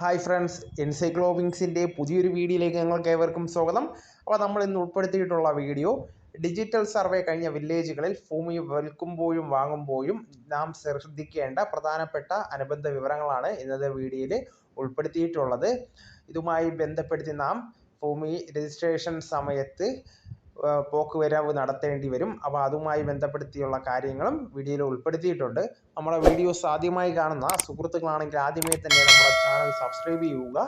Hi friends എൻസൈക്ലോവിങ്സിന്റെ പുതിയൊരു വീഡിയോയിലേക്ക് ഞങ്ങൾക്ക് ഏവർക്കും സ്വാഗതം. അപ്പോൾ നമ്മൾ ഇന്ന് ഉൾപ്പെടുത്തിയിട്ടുള്ള വീഡിയോ ഡിജിറ്റൽ സർവേ കഴിഞ്ഞ വില്ലേജുകളിൽ ഭൂമി വിൽക്കുമ്പോഴും വാങ്ങുമ്പോഴും നാം ശ്രദ്ധിക്കേണ്ട പ്രധാനപ്പെട്ട അനുബന്ധ വിവരങ്ങളാണ് ഇന്നത്തെ വീഡിയോയിൽ ഉൾപ്പെടുത്തിയിട്ടുള്ളത്. ഇതുമായി ബന്ധപ്പെടുത്തി നാം ഭൂമി രജിസ്ട്രേഷൻ സമയത്ത് ആ, പോക്കുവരവ് നടത്തേണ്ടി വരും. അപ്പോൾ അതുമായി ബന്ധപ്പെടുത്തിയുള്ള കാര്യങ്ങളും വീഡിയോയിൽ ഉൾപ്പെടുത്തിയിട്ടുണ്ട്. നമ്മുടെ വീഡിയോസ് ആദ്യമായി കാണുന്ന സുഹൃത്തുക്കളാണെങ്കിൽ ആദ്യമേ തന്നെ നമ്മുടെ ചാനൽ സബ്സ്ക്രൈബ് ചെയ്യുക.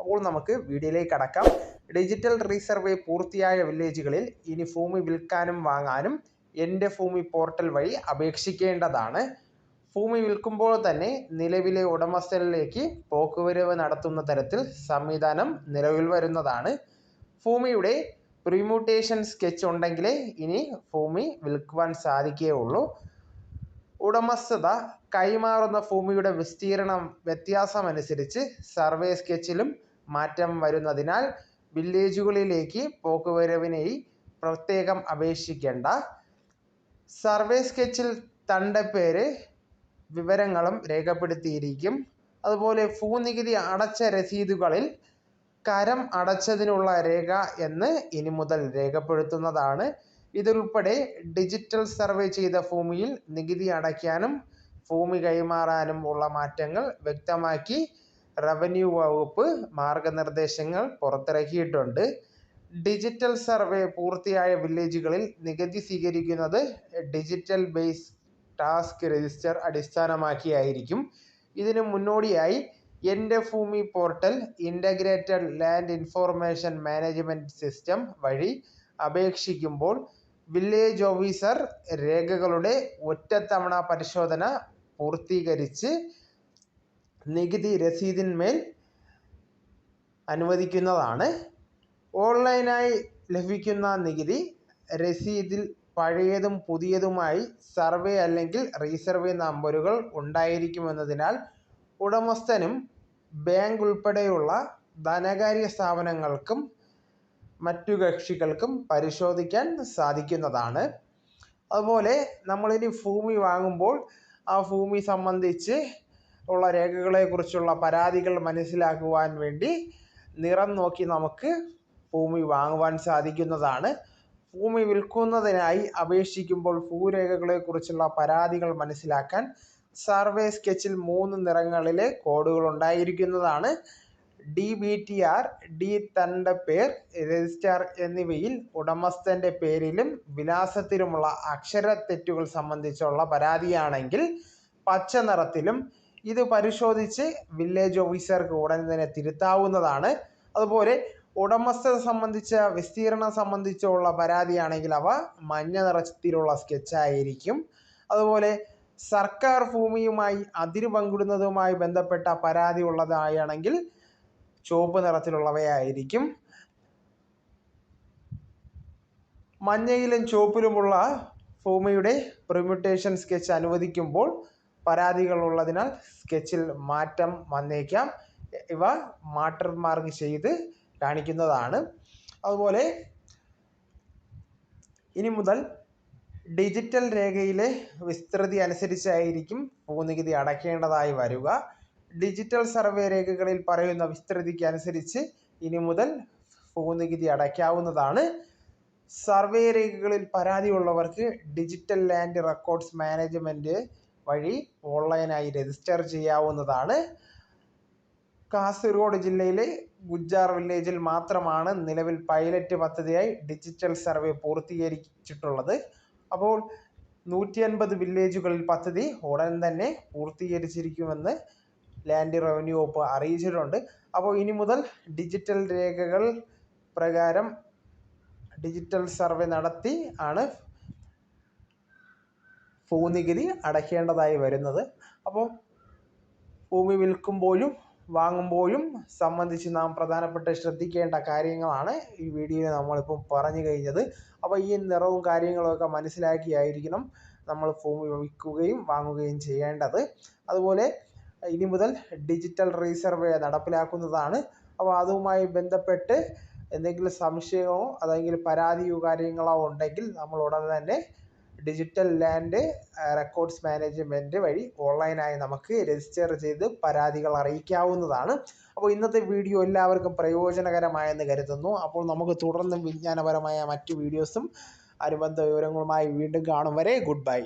അപ്പോൾ നമുക്ക് വീഡിയോയിലേക്ക് കടക്കാം. ഡിജിറ്റൽ റീസർവേ പൂർത്തിയായ വില്ലേജുകളിൽ ഇനി ഭൂമി വിൽക്കാനും വാങ്ങാനും എന്റെ ഭൂമി പോർട്ടൽ വഴി അപേക്ഷിക്കേണ്ടതാണ്. ഭൂമി വിൽക്കുമ്പോൾ തന്നെ നിലവിലെ ഉടമസ്ഥലിലേക്ക് പോക്കുവരവ് നടത്തുന്ന തരത്തിൽ സംവിധാനം നിലവിൽ വരുന്നതാണ്. ഭൂമിയുടെ പ്രിമ്യൂട്ടേഷൻ സ്കെച്ച് ഉണ്ടെങ്കിലേ ഇനി ഭൂമി വിൽക്കുവാൻ സാധിക്കുകയുള്ളൂ. ഉടമസ്ഥത കൈമാറുന്ന ഭൂമിയുടെ വിസ്തീർണം വ്യത്യാസമനുസരിച്ച് സർവേ സ്കെച്ചിലും മാറ്റം വരുന്നതിനാൽ വില്ലേജുകളിലേക്ക് പോക്കുവരവിനായി പ്രത്യേകം അപേക്ഷിക്കേണ്ട. സർവേ സ്കെച്ചിൽ തണ്ടപ്പേര് വിവരങ്ങളും രേഖപ്പെടുത്തിയിരിക്കും. അതുപോലെ ഭൂനികുതി അടച്ച രസീതുകളിൽ കരം അടച്ചതിനുള്ള രേഖ എന്ന് ഇനി മുതൽ രേഖപ്പെടുത്തുന്നതാണ്. ഇതുൾപ്പെടെ ഡിജിറ്റൽ സർവേ ചെയ്ത ഭൂമിയിൽ നികുതി അടയ്ക്കാനും ഭൂമി കൈമാറാനും ഉള്ള മാറ്റങ്ങൾ വ്യക്തമാക്കി റവന്യൂ വകുപ്പ് മാർഗനിർദ്ദേശങ്ങൾ പുറത്തിറക്കിയിട്ടുണ്ട്. ഡിജിറ്റൽ സർവേ പൂർത്തിയായ വില്ലേജുകളിൽ നികുതി സ്വീകരിക്കുന്നത് ഡിജിറ്റൽ ബേസ് ടാസ്ക് രജിസ്റ്റർ അടിസ്ഥാനമാക്കിയായിരിക്കും. ഇതിന് മുന്നോടിയായി Ente Bhoomi portal integrated land information management system വഴി അപേക്ഷിക്കുമ്പോൾ വില്ലേജ് ഓഫീസർ രേഖകളുടെ ഒറ്റത്തവണ പരിശോധന പൂർത്തീകരിച്ച് നികുതി രസീതിന്മേൽ അനുവദിക്കുന്നതാണ്. ഓൺലൈനായി ലഭിക്കുന്ന നികുതി രസീതിൽ പഴയതും പുതിയതുമായി സർവേ അല്ലെങ്കിൽ റീസർവേ നമ്പറുകൾ ഉണ്ടായിരിക്കുമെന്നതിനാൽ ഉടമസ്ഥനും ബാങ്ക് ഉൾപ്പെടെയുള്ള ധനകാര്യ സ്ഥാപനങ്ങൾക്കും മറ്റു കക്ഷികൾക്കും പരിശോധിക്കാൻ സാധിക്കുന്നതാണ്. അതുപോലെ നമ്മളിനി ഭൂമി വാങ്ങുമ്പോൾ ആ ഭൂമി സംബന്ധിച്ച് ഉള്ള രേഖകളെക്കുറിച്ചുള്ള പരാതികൾ മനസ്സിലാക്കുവാൻ വേണ്ടി നിറം നോക്കി നമുക്ക് ഭൂമി വാങ്ങുവാൻ സാധിക്കുന്നതാണ്. ഭൂമി വിൽക്കുന്നതിനായി അപേക്ഷിക്കുമ്പോൾ ഭൂരേഖകളെക്കുറിച്ചുള്ള പരാതികൾ മനസ്സിലാക്കാൻ സർവേ സ്കെച്ചിൽ മൂന്ന് നിറങ്ങളിലെ കോഡുകൾ ഉണ്ടായിരിക്കുന്നതാണ്. D B T R D തന്റെ പേർ രജിസ്റ്റർ എന്നിവയിൽ ഉടമസ്ഥന്റെ പേരിലും വിലാസത്തിലുമുള്ള അക്ഷരത്തെറ്റുകൾ സംബന്ധിച്ചുള്ള പരാതിയാണെങ്കിൽ പച്ച നിറത്തിലും ഇത് പരിശോധിച്ച് വില്ലേജ് ഓഫീസർക്ക് ഉടൻ തന്നെ തിരുത്താവുന്നതാണ്. അതുപോലെ ഉടമസ്ഥത സംബന്ധിച്ച വിസ്തീർണം സംബന്ധിച്ചുള്ള പരാതിയാണെങ്കിൽ അവ മഞ്ഞ നിറത്തിലുള്ള സ്കെച്ചായിരിക്കും. അതുപോലെ സർക്കാർ ഭൂമിയുമായി അതിര് പങ്കിടുന്നതുമായി ബന്ധപ്പെട്ട പരാതി ഉള്ളതായാണെങ്കിൽ ചുവപ്പ് നിറത്തിലുള്ളവയായിരിക്കും. മഞ്ഞയിലും ചുവപ്പിലുമുള്ള ഭൂമിയുടെ പ്രിമ്യൂട്ടേഷൻ സ്കെച്ച് അനുവദിക്കുമ്പോൾ പരാതികൾ ഉള്ളതിനാൽ സ്കെച്ചിൽ മാറ്റം വന്നേക്കാം. ഇവ മാട്ടർ മാർക്ക് ചെയ്ത് കാണിക്കുന്നതാണ്. അതുപോലെ ഇനി മുതൽ ഡിജിറ്റൽ രേഖയിലെ വിസ്തൃതി അനുസരിച്ചായിരിക്കും ഭൂനികുതി അടയ്ക്കേണ്ടതായി വരിക. ഡിജിറ്റൽ സർവേ രേഖകളിൽ പറയുന്ന വിസ്തൃതിക്ക് അനുസരിച്ച് ഇനി മുതൽ ഭൂനികുതി അടയ്ക്കാവുന്നതാണ്. സർവേ രേഖകളിൽ പരാതി ഉള്ളവർക്ക് ഡിജിറ്റൽ ലാൻഡ് റെക്കോർഡ്സ് മാനേജ്മെന്റ് വഴി ഓൺലൈനായി രജിസ്റ്റർ ചെയ്യാവുന്നതാണ്. കാസർഗോഡ് ജില്ലയിലെ ഗുജ്ജാർ വില്ലേജിൽ മാത്രമാണ് നിലവിൽ പൈലറ്റ് പദ്ധതിയായി ഡിജിറ്റൽ സർവേ പൂർത്തീകരിച്ചിട്ടുള്ളത്. അപ്പോൾ നൂറ്റി അൻപത് വില്ലേജുകളിൽ പദ്ധതി ഉടൻ തന്നെ പൂർത്തീകരിച്ചിരിക്കുമെന്ന് ലാൻഡ് റവന്യൂ വകുപ്പ് അറിയിച്ചിട്ടുണ്ട്. അപ്പോൾ ഇനി മുതൽ ഡിജിറ്റൽ രേഖകൾ പ്രകാരം ഡിജിറ്റൽ സർവേ നടത്തി ആണ് ഭൂനികുതി അടയ്ക്കേണ്ടതായി വരുന്നത്. അപ്പോൾ ഭൂമി വിൽക്കുമ്പോഴും വാങ്ങുമ്പോഴും സംബന്ധിച്ച് നാം പ്രധാനപ്പെട്ട ശ്രദ്ധിക്കേണ്ട കാര്യങ്ങളാണ് ഈ വീഡിയോയിൽ നമ്മളിപ്പം പറഞ്ഞു കഴിഞ്ഞത്. അപ്പോൾ ഈ നിറവും കാര്യങ്ങളൊക്കെ മനസ്സിലാക്കിയായിരിക്കണം നമ്മൾ ഫോം വിൽക്കുകയും വാങ്ങുകയും ചെയ്യേണ്ടത്. അതുപോലെ ഇനി മുതൽ ഡിജിറ്റൽ റീസർവേ നടപ്പിലാക്കുന്നതാണ്. അപ്പോൾ അതുമായി ബന്ധപ്പെട്ട് എന്തെങ്കിലും സംശയമോ അല്ലെങ്കിൽ പരാതിയോ കാര്യങ്ങളോ ഉണ്ടെങ്കിൽ നമ്മൾ ഉടൻ തന്നെ ഡിജിറ്റൽ ലാൻഡ് റെക്കോർഡ്സ് മാനേജ്മെന്റ് വഴി ഓൺലൈനായി നമുക്ക് രജിസ്റ്റർ ചെയ്ത് പരാതികൾ അറിയിക്കാവുന്നതാണ്. അപ്പോൾ ഇന്നത്തെ വീഡിയോ എല്ലാവർക്കും പ്രയോജനകരമായെന്ന് കരുതുന്നു. അപ്പോൾ നമുക്ക് തുടർന്നും വിജ്ഞാനപരമായ മറ്റ് വീഡിയോസും അനുബന്ധ വിവരങ്ങളുമായി വീണ്ടും കാണും വരെ. Good bye